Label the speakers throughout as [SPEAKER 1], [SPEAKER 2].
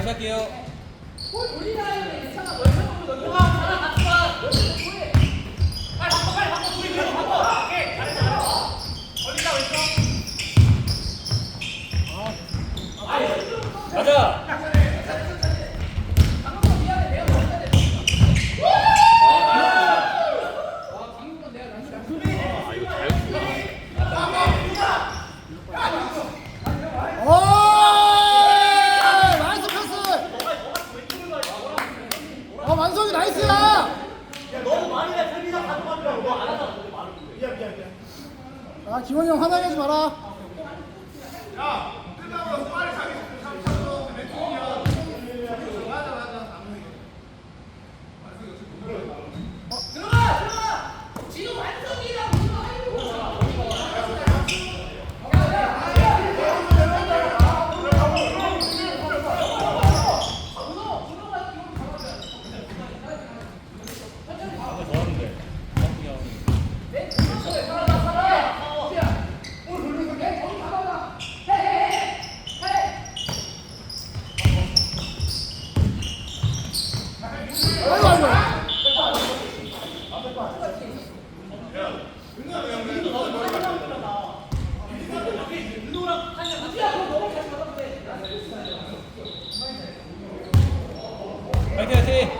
[SPEAKER 1] 다시 다시 할게요. 가자.
[SPEAKER 2] 오 나이스 패스 어 만성이 나이스야 아 기원이 형 화나게 하지 마라 아이고 아이고
[SPEAKER 1] 파이팅 파이팅.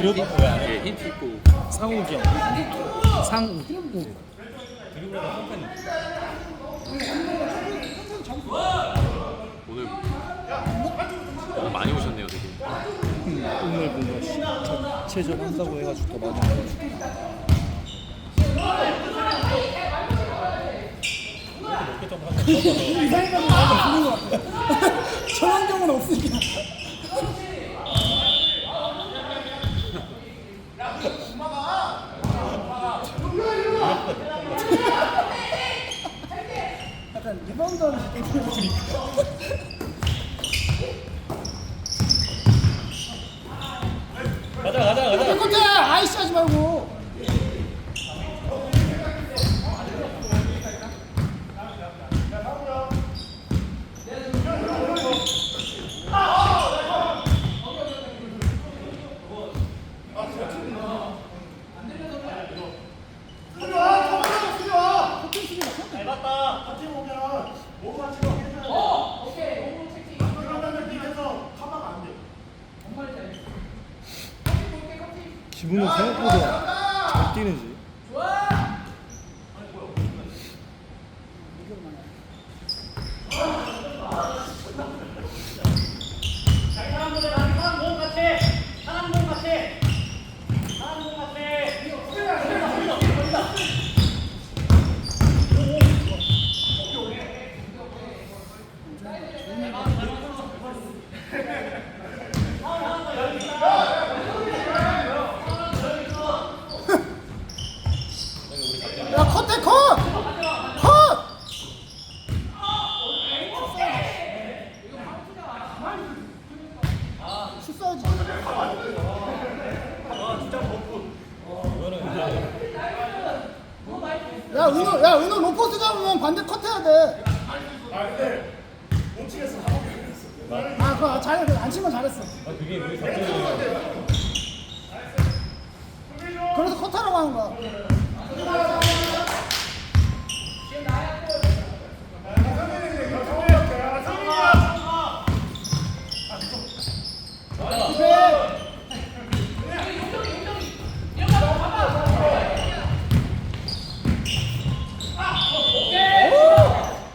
[SPEAKER 1] 무료도 뭐야?
[SPEAKER 3] 예 힌트 있고
[SPEAKER 4] 상욱이 형. 상욱.
[SPEAKER 3] 오늘 오늘 많이 오셨네요 되게
[SPEAKER 4] 오늘 뭔가 시- 자체적 한다고 해가지고 더 많이 와가지고.
[SPEAKER 2] 이상한 부는 같아 저런 경우는 없으니까 약간 리바운드 하는 느낌이
[SPEAKER 1] 가자 가자 가자.
[SPEAKER 2] 끝에 아이씨 하지 말고
[SPEAKER 5] 김은호 생각보다 잘 뛰는지.
[SPEAKER 2] 야 컷해 컷! 컷! 슛 써야지 야 은호 야 은호 로포스 잡으면 반대 컷해야 돼. 아 그거 치면 잘했어.
[SPEAKER 4] 아 그게 우리 작전이
[SPEAKER 2] 그래서 컷하라고 하는 거야.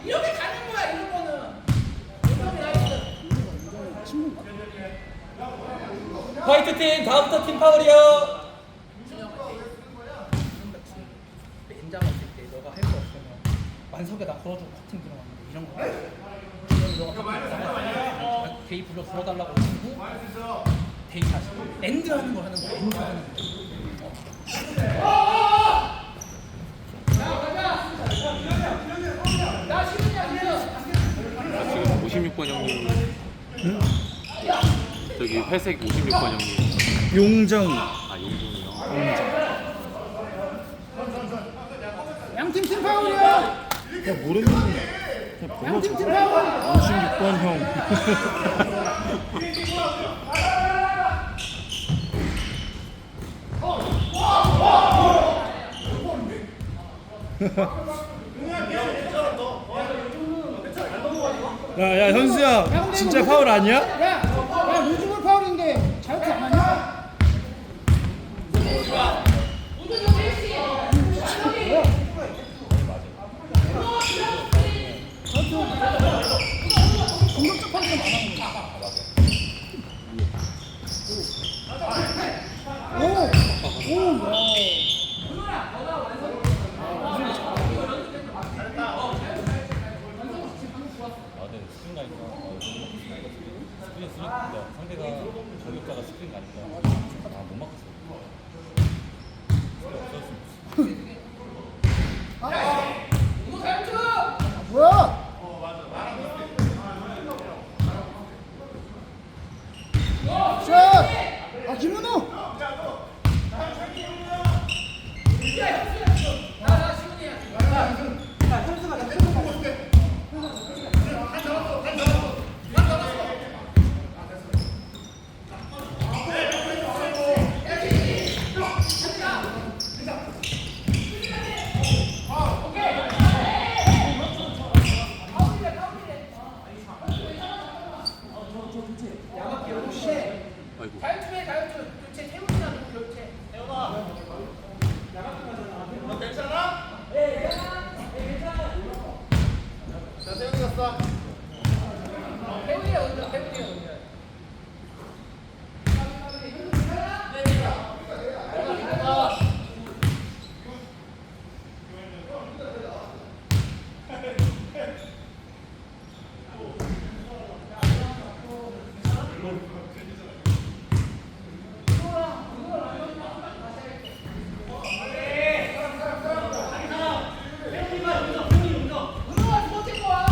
[SPEAKER 1] 이렇게 가는 거야 이런 거는. 이런 나이스.
[SPEAKER 4] 화이트 팀 다음부터 팀 파울이요.
[SPEAKER 1] 맨장 없을 때 너가 할 거 없으면 만석에 나 걸어주고 커팅 들어갔는데 이런 거 이런 너가 데이 불러 들어달라고 치고 데이 다시 엔드 하는 거 하는 거 엔드 하는 거
[SPEAKER 3] 아, 지금 56번 형님. 저기 회색 56번 형님.
[SPEAKER 5] 용정.
[SPEAKER 3] 아 용종이요.
[SPEAKER 2] 양팀 팀 파울이야.
[SPEAKER 5] 야 모르는구나. 그냥 불러.
[SPEAKER 2] 양팀 팀 파울.
[SPEAKER 5] 56번 형. 야, 야, 현수야, 진짜 파울 아니야
[SPEAKER 2] 루즈볼 파울인데 자유투 안 하냐? 오, 오, 야.
[SPEAKER 4] 아, 네, 스크린 가니까 어, 스크린 쓰니까 상대가 저격자가 스크린 가니까 아못 막았어.
[SPEAKER 2] 뭐야? 샷! 아 김은호!
[SPEAKER 3] 아이고.
[SPEAKER 1] 자유투에 자유투 교체 태훈이나 누구 교체 태훈이야 먼저 태훈이야 먼저 은호가 두 번째 거야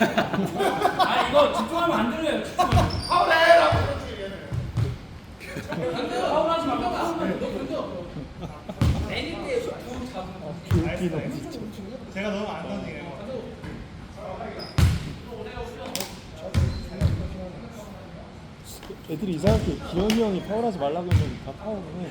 [SPEAKER 1] 아 이거 집중하면 안 들려요. 파울하지 말고. 내릴 때돈 잡는 거.
[SPEAKER 2] 웃기다 진짜.
[SPEAKER 4] 제가 너무 안 던지게.
[SPEAKER 2] 애들이 이상하게 기현이 형이 파울하지 말라고 하면 다 파울을 해.